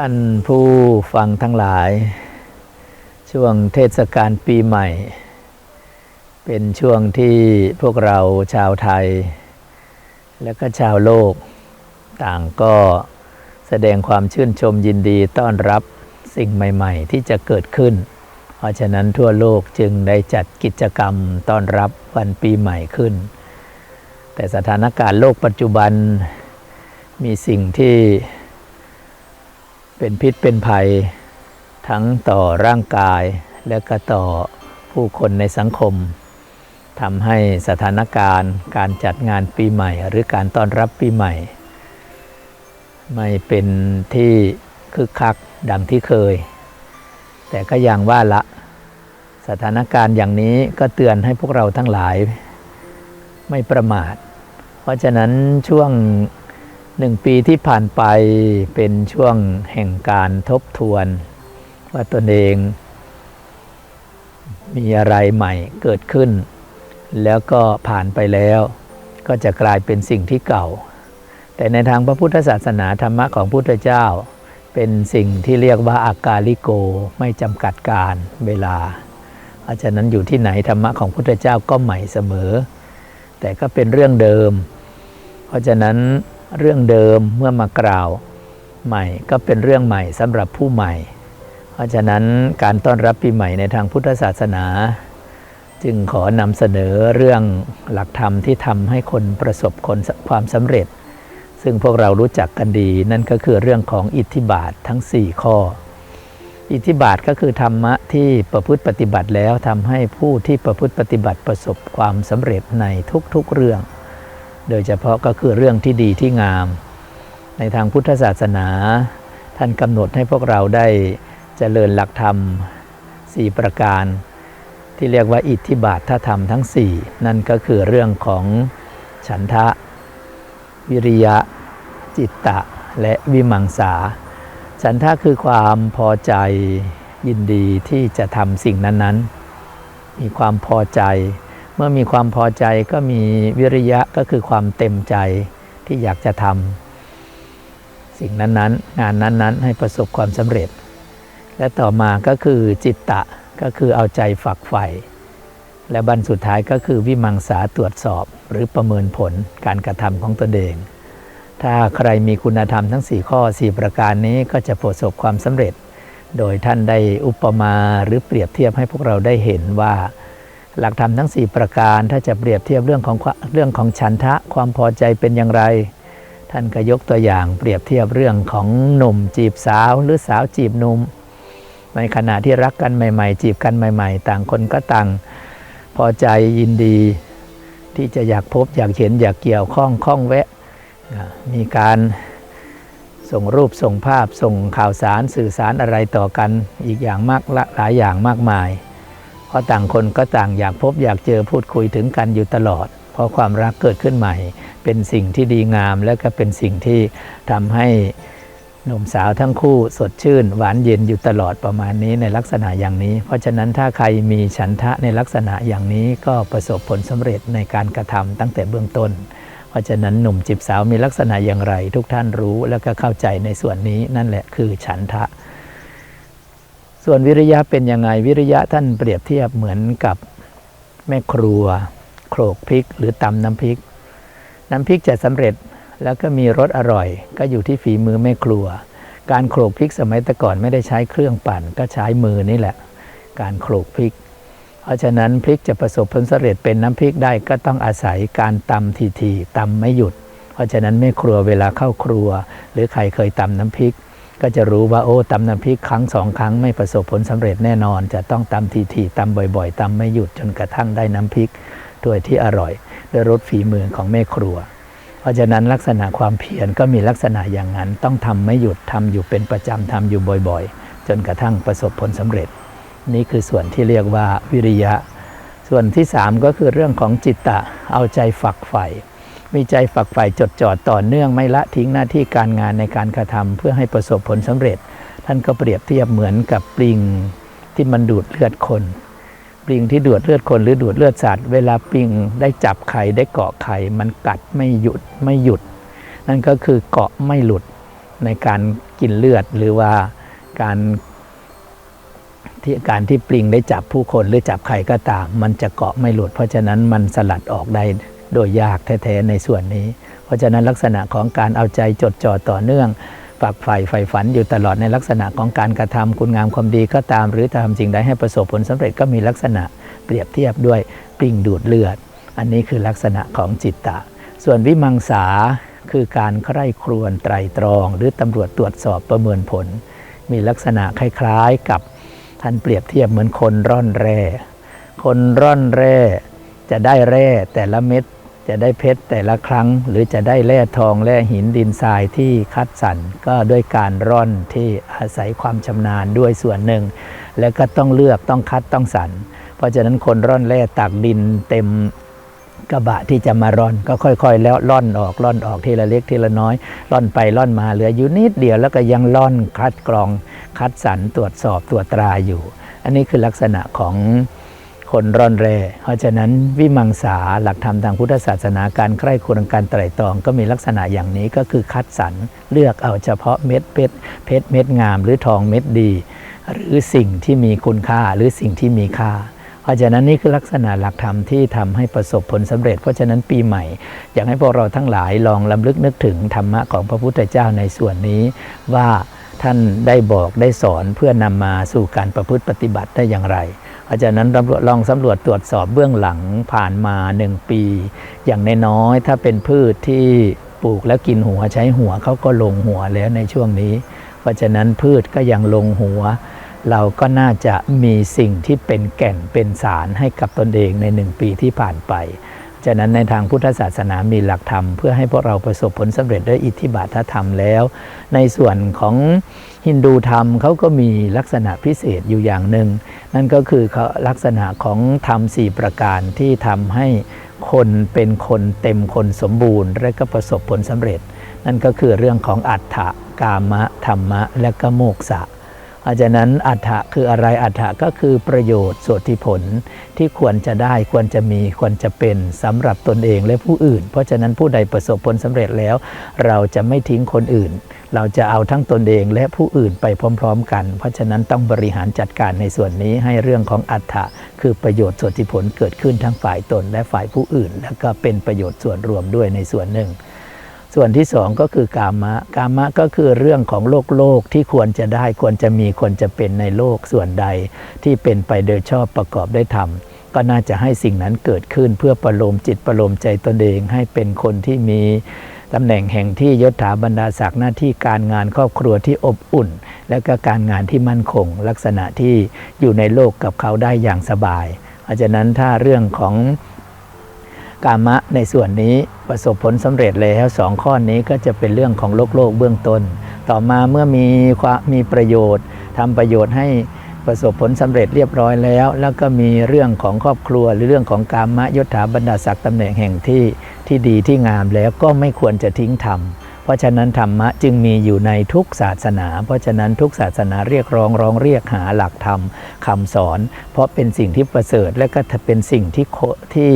ท่านผู้ฟังทั้งหลาย ช่วงเทศกาลปีใหม่ เป็นช่วงที่พวกเราชาวไทย และก็ชาวโลก ต่างก็แสดงความชื่นชมยินดีต้อนรับสิ่งใหม่ ๆ ที่จะเกิดขึ้น เพราะฉะนั้นทั่วโลกจึงได้จัดกิจกรรมต้อนรับวันปีใหม่ขึ้น แต่สถานการณ์โลกปัจจุบันมีสิ่งที่ เป็นพิษเป็นภัย ทั้งต่อร่างกายและก็ต่อผู้คนในสังคมทำให้สถานการณ์การจัดงานปีใหม่ หรือการต้อนรับปีใหม่ ไม่เป็นที่คึกคักดังที่เคย แต่ก็อย่างว่าละ สถานการณ์อย่างนี้ก็เตือนให้พวกเราทั้งหลายไม่ประมาท เพราะฉะนั้นช่วง หนึ่งปีที่ผ่านไปเป็นช่วงแห่งการทบทวน ว่าตนเองมีอะไรใหม่เกิดขึ้น แล้วก็ผ่านไปแล้ว ก็จะกลายเป็นสิ่งที่เก่า แต่ในทางพระพุทธศาสนาธรรมะของพุทธเจ้า เป็นสิ่งที่เรียกว่าอากาลิโกไม่จำกัดการเวลาอาจารย์นั้นอยู่ที่ไหนธรรมะของพุทธเจ้าก็ใหม่เสมอ แต่ก็เป็นเรื่องเดิม เพราะฉะนั้น เรื่องเดิมเมื่อมากล่าวใหม่ก็เป็นเรื่องใหม่สำหรับผู้ใหม่ เพราะฉะนั้นการต้อนรับปีใหม่ในทางพุทธศาสนา จึงขอนำเสนอเรื่องหลักธรรมที่ทำให้คนประสบคนความสำเร็จ ซึ่งพวกเรารู้จักกันดี นั่นก็คือเรื่องของอิทธิบาททั้ง 4 ข้อ อิทธิบาทก็คือธรรมะที่ประพฤติปฏิบัติแล้วทำให้ผู้ที่ประพฤติปฏิบัติประสบความสำเร็จในทุกๆเรื่อง โดยเฉพาะก็คือเรื่องที่ดีที่งาม ในทางพุทธศาสนา ท่านกำหนดให้พวกเราได้เจริญหลักธรรม 4 ประการ ที่เรียกว่าอิทธิบาทธรรมทั้ง 4 นั่นก็คือเรื่องของฉันทะ วิริยะ จิตตะ และวิมังสา ฉันทะคือความพอใจยินดีที่จะทำสิ่งนั้นๆ มีความพอใจ เมื่อมีความพอใจก็มีวิริยะก็คือความเต็มใจที่อยากจะทำสิ่งนั้นๆ งานนั้นๆ ให้ประสบความสำเร็จ และต่อมาก็คือจิตตะก็คือเอาใจฝักใฝ่และบันสุดท้ายก็คือวิมังสาตรวจสอบหรือประเมินผลการกระทำของตนเอง ถ้าใครมีคุณธรรมทั้ง 4 ข้อ 4 ประการนี้ก็จะประสบความสำเร็จ โดยท่านได้อุปมาหรือเปรียบเทียบให้พวกเราได้เห็นว่า หลักธรรมทั้ง 4 ประการ ถ้าจะเปรียบเทียบเรื่องของเรื่องของฉันทะความพอใจเป็นอย่างไร ท่านก็ยกตัวอย่างเปรียบเทียบเรื่องของหนุ่มจีบสาวหรือสาวจีบหนุ่มในขณะที่รักกันใหม่ ๆ จีบกันใหม่ ๆ ต่างคนก็ต่างพอใจยินดี ที่จะอยากพบอยากเห็นอยากเกี่ยวข้องข้องแวะ มีการส่งรูปส่งภาพส่งข่าวสารสื่อสารอะไรต่อกันอีกอย่างมากหลายอย่างมากมาย เพราะต่างคนก็ต่างอยากพบอยากเจอพูดคุยถึงกันอยู่ตลอด เพราะความรักเกิดขึ้นใหม่ เป็นสิ่งที่ดีงาม และก็เป็นสิ่งที่ทำให้หนุ่มสาวทั้งคู่สดชื่น หวานเย็นอยู่ตลอดประมาณนี้ในลักษณะอย่างนี้ เพราะฉะนั้นถ้าใครมีฉันทะในลักษณะอย่างนี้ก็ประสบผลสำเร็จในการกระทำตั้งแต่เบื้องต้น เพราะฉะนั้นหนุ่มจีบสาวมีลักษณะอย่างไร ทุกท่านรู้แล้วก็เข้าใจในส่วนนี้นั่นแหละคือฉันทะ ส่วนวิริยะเป็นยังไงวิริยะท่านเปรียบเทียบเหมือนกับแม่ครัว โขลกพริก หรือตำน้ำพริก น้ำพริกจะสำเร็จแล้วก็มีรสอร่อย ก็อยู่ที่ฝีมือแม่ครัว การโขลกพริกสมัยแต่ก่อนไม่ได้ใช้เครื่องปั่น ก็ใช้มือนี่แหละ การโขลกพริก เพราะฉะนั้นพริกจะประสบผลสำเร็จเป็นน้ำพริกได้ก็ต้องอาศัยการตำทีๆตำไม่หยุด เพราะฉะนั้นแม่ครัวเวลาเข้าครัว หรือใครเคยตำน้ำพริก ก็จะรู้ว่าโอ้ตำน้ำพริกครั้งสองครั้งไม่ประสบผลสำเร็จแน่นอน จะต้องตำทีๆตำบ่อย ๆตำไม่หยุดจนกระทั่งได้น้ำพริกด้วยที่อร่อยด้วยรสฝีมือของแม่ครัว เพราะฉะนั้นลักษณะความเพียรก็มีลักษณะอย่างนั้น ต้องทำไม่หยุดทำอยู่เป็นประจำทำอยู่บ่อยๆ จนกระทั่งประสบผลสำเร็จ นี่คือส่วนที่เรียกว่าวิริยะ ส่วนที่ 3 ก็คือเรื่องของจิตตะเอาใจฝักใฝ่ มีใจฝักใฝ่จดจ่อต่อเนื่องไม่ละทิ้งหน้าที่การงานในการกระทำเพื่อให้ประสบผลสำเร็จ ท่านก็เปรียบเทียบเหมือนกับปลิงที่มันดูดเลือดคนปลิงที่ดูดเลือดคนหรือดูดเลือดสัตว์ เวลาปลิงได้จับไข่ได้เกาะไข่มันกัดไม่หยุดไม่หยุด นั่นก็คือเกาะไม่หลุดในการกินเลือดหรือว่าการที่การที่ปลิงได้จับผู้คนหรือจับใครก็ตาม มันจะเกาะไม่หลุด เพราะฉะนั้นมันสลัดออกได้ โดยยากแท้ๆในส่วนนี้ เพราะฉะนั้นลักษณะของการเอาใจจดจ่อต่อเนื่องฝักใฝ่ใฝ่ฝันอยู่ตลอดในลักษณะของการกระทำคุณงามความดีก็ตาม หรือทำสิ่งใดให้ประสบผลสำเร็จก็มีลักษณะเปรียบเทียบด้วยปลิงดูดเลือด อันนี้คือลักษณะของจิตตะ ส่วนวิมังสาคือการใคร่ครวญไตรตรอง หรือตำรวจตรวจสอบประเมินผล มีลักษณะคล้ายๆกับท่านเปรียบเทียบเหมือนคนร่อนแร่ คนร่อนแร่จะได้แร่แต่ละเม็ด จะได้เพชรแต่ละครั้ง หรือจะได้แร่ทองแร่หินดินทรายที่คัดสรรก็ด้วยการร่อนที่อาศัยความชำนาญด้วยส่วนหนึ่ง แล้วก็ต้องเลือกต้องคัดต้องสรรเพราะฉะนั้นคนร่อนแร่ตักดินเต็มกระบะที่จะมาร่อนก็ค่อยๆ แล้วล่อนออกล่อนออกทีละเล็กทีละน้อยล่อนไปล่อนมาเหลืออยู่นิดเดียวแล้วก็ยังล่อนคัดกรองคัดสรรตรวจสอบตรวจตราอยู่ อันนี้คือลักษณะของ คนร่อนแร่ เพราะฉะนั้นวิมังสาหลักธรรมทางพุทธศาสนาการใคร่ควญการไตร่ตรองก็มีลักษณะอย่างนี้ก็คือคัดสรรเลือกเอาเฉพาะเม็ดเพชรเพชรเม็ดงาม หรือทองเม็ดดี หรือสิ่งที่มีคุณค่าหรือสิ่งที่มีค่า เพราะฉะนั้นนี่คือลักษณะหลักธรรมที่ทำให้ประสบผลสำเร็จ เพราะฉะนั้นปีใหม่ อยากให้พวกเราทั้งหลายลองลำลึกนึกถึงธรรมะของพระพุทธเจ้าในส่วนนี้ว่าท่านได้บอกได้สอนเพื่อนำมาสู่การประพฤติปฏิบัติได้อย่างไร เพราะฉะนั้นลองสำรวจตรวจสอบเบื้องหลังผ่านมาหนึ่งปี อย่างน้อยๆถ้าเป็นพืชที่ปลูกแล้วกินหัวใช้หัวเขาก็ลงหัวแล้วในช่วงนี้ เพราะฉะนั้นพืชก็ยังลงหัว เราก็น่าจะมีสิ่งที่เป็นแก่นเป็นสารให้กับตนเองในหนึ่งปีที่ผ่านไป ฉะนั้นในทางพุทธศาสนามีหลักธรรม เพื่อให้พวกเราประสบผลสำเร็จด้วยอิทธิบาทธรรมแล้ว ในส่วนของฮินดูธรรมเขาก็มีลักษณะพิเศษอยู่อย่างหนึ่ง นั่นก็คือเขาลักษณะของธรรมสี่ประการที่ทำให้คนเป็นคนเต็มคนสมบูรณ์ และก็ประสบผลสำเร็จ นั่นก็คือเรื่องของอัฏฐกามะธรรมะ และก็โมกษะ อาจากนั้นอัฏฐะคืออะไรอัฏฐะก็คือประโยชน์ส่วนที่ผลที่ควรจะได้ควรจะมีควรจะเป็นสำหรับตนเองและผู้อื่น เพราะฉะนั้นผู้ใดประสบผลสำเร็จแล้ว เราจะไม่ทิ้งคนอื่น เราจะเอาทั้งตนเองและผู้อื่นไปพร้อม ๆ กัน เพราะฉะนั้นต้องบริหารจัดการในส่วนนี้ให้เรื่องของอัฏฐะคือประโยชน์ส่วนที่ผลเกิดขึ้นทั้งฝ่ายตนและฝ่ายผู้อื่น แล้วก็เป็นประโยชน์ส่วนรวมด้วยในส่วนหนึ่ง ส่วนที่สองก็คือกามะ กามะก็คือเรื่องของโลกโลกที่ควรจะได้ควรจะมีควรจะเป็นในโลกส่วนใดที่เป็นไปโดยชอบประกอบได้ทำก็น่าจะให้สิ่งนั้นเกิดขึ้นเพื่อประโลมจิตประโลมใจตนเองให้เป็นคนที่มีตำแหน่งแห่งที่ยศถาบรรดาศักดิ์หน้าที่การงานครอบครัวที่อบอุ่น และก็การงานที่มั่นคง ลักษณะที่อยู่ในโลกกับเขาได้อย่างสบาย เพราะฉะนั้นถ้าเรื่องของ กามะในส่วนนี้ประสบผลสำเร็จแล้วสองข้อนี้ก็จะเป็นเรื่องของโลกโลกเบื้องต้น ต่อมาเมื่อมีความมีประโยชน์ทำประโยชน์ให้ประสบผลสำเร็จเรียบร้อยแล้ว แล้วก็มีเรื่องของครอบครัวหรือเรื่องของกามะยศถาบรรดาศักดิ์ตำแหน่งแห่งที่ที่ดีที่งามแล้วก็ไม่ควรจะทิ้งธรรม เพราะฉะนั้นธรรมะจึงมีอยู่ในทุกศาสนา เพราะฉะนั้นทุกศาสนาเรียกร้องร้องเรียกหาหลักธรรมคำสอน เพราะเป็นสิ่งที่ประเสริฐและก็เป็นสิ่งที่ที่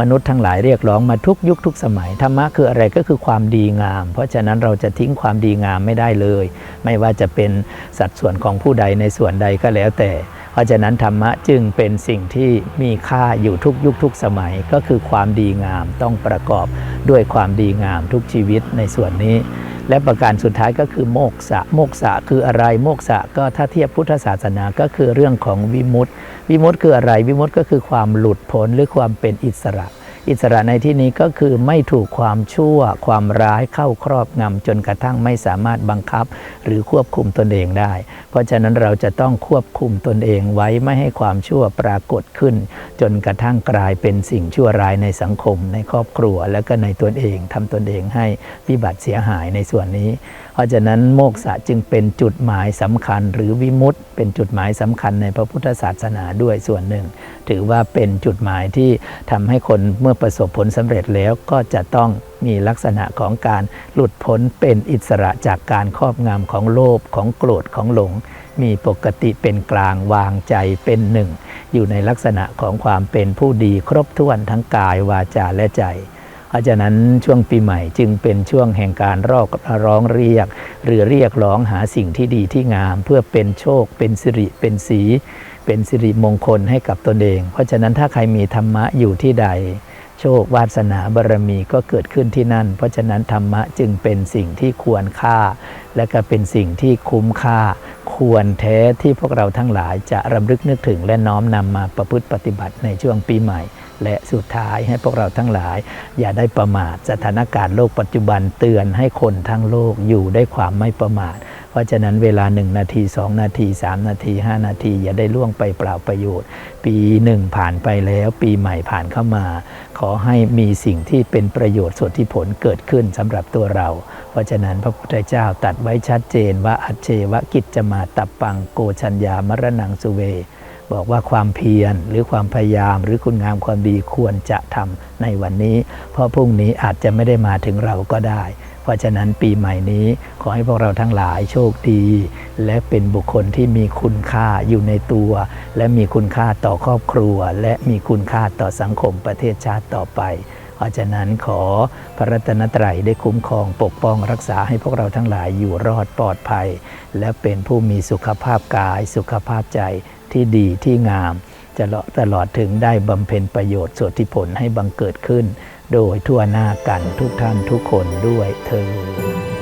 มนุษย์ทั้งหลายเรียกร้องมาทุกยุคทุกสมัยธรรมะคืออะไรก็คือความดีงาม เพราะฉะนั้นเราจะทิ้งความดีงามไม่ได้เลย ไม่ว่าจะเป็นสัดส่วนของผู้ใดในส่วนใดก็แล้วแต่ เพราะฉะนั้นธรรมะจึงเป็นสิ่งที่มีค่าอยู่ทุกยุคทุกสมัยก็คือความดีงามต้องประกอบด้วยความดีงามทุกชีวิตในส่วนนี้ และประการสุดท้ายก็คือโมกษะโมกษะคืออะไรโมกษะก็ถ้าเทียบพุทธศาสนาก็คือเรื่องของวิมุตติวิมุตติคืออะไรวิมุตติก็คือความหลุดพ้นหรือความเป็นอิสระ อิสระในที่นี้ก็คือไม่ถูกความชั่วความร้ายเข้าครอบงำจนกระทั่งไม่สามารถบังคับ หรือควบคุมตนเองได้ เพราะฉะนั้นเราจะต้องควบคุมตนเองไว้ไม่ให้ความชั่วปรากฏขึ้น จนกระทั่งกลายเป็นสิ่งชั่วร้ายในสังคม ในครอบครัว และก็ในตนเองทำตนเองให้วิบัติเสียหายในส่วนนี้ เพราะฉะนั้นโมกษะจึงเป็นจุดหมายสำคัญ หรือวิมุตติเป็นจุดหมายสำคัญในพระพุทธศาสนาด้วยส่วนหนึ่ง ถือว่าเป็นจุดหมายที่ทำให้คนเมื่อประสบผลสำเร็จแล้วก็จะต้องมีลักษณะของการหลุดพ้นเป็นอิสระจากการครอบงำของโลภของโกรธของหลง มีปกติเป็นกลางวางใจเป็นหนึ่ง อยู่ในลักษณะของความเป็นผู้ดีครบถ้วนทั้งกายวาจาและใจเพราะฉะนั้นช่วงปีใหม่จึงเป็นช่วงแห่งการรอกร้องเรียก หรือเรียกร้องหาสิ่งที่ดีที่งาม เพื่อเป็นโชค เป็นสิริเป็นสี เป็นสิริมงคลให้กับตนเอง เพราะฉะนั้นถ้าใครมีธรรมะอยู่ที่ใด โชควาสนาบารมีก็เกิดขึ้นที่นั่น เพราะฉะนั้นธรรมะจึงเป็นสิ่งที่ควรค่า และก็เป็นสิ่งที่คุ้มค่า ควรแท้ที่พวกเราทั้งหลายจะรำลึกนึกถึงและน้อมนำมาประพฤติปฏิบัติในช่วงปีใหม่ และสุดท้ายให้พวกเราทั้งหลาย อย่าได้ประมาทสถานการณ์โลกปัจจุบันเตือนให้คนทั้งโลกอยู่ด้วยความไม่ประมาท เพราะฉะนั้นเวลา 1 นาที 2 นาที 3 นาที 5 นาที อย่าได้ล่วงไปเปล่าประโยชน์ ปีหนึ่งผ่านไปแล้ว ปีใหม่ผ่านเข้ามา ขอให้มีสิ่งที่เป็นประโยชน์ส่วนที่ผลเกิดขึ้นสำหรับตัวเรา เพราะฉะนั้นพระพุทธเจ้าตัดไว้ชัดเจนว่าอัจเชวะกิจจะมาตับปังโกชัญญามรณังสุเวบอกว่าความเพียรหรือความพยายามหรือคุณงามความดีควรจะทำในวันนี้ เพราะพรุ่งนี้อาจจะไม่ได้มาถึงเราก็ได้ เพราะฉะนั้นปีใหม่นี้ขอให้พวกเราทั้งหลายโชคดี และเป็นบุคคลที่มีคุณค่าอยู่ในตัว และมีคุณค่าต่อครอบครัว และมีคุณค่าต่อสังคมประเทศชาติต่อไป เพราะฉะนั้นขอพระรัตนตรัยได้คุ้มครองปกป้องรักษาให้พวกเราทั้งหลายอยู่รอดปลอดภัย และเป็นผู้มีสุขภาพกาย สุขภาพใจที่ดีที่งามจะตลอดถึงได้บำเพ็ญประโยชน์ส่วนที่ผลให้บังเกิดขึ้น โดยทั่วหน้ากันทุกท่านทุกคนด้วยเธอ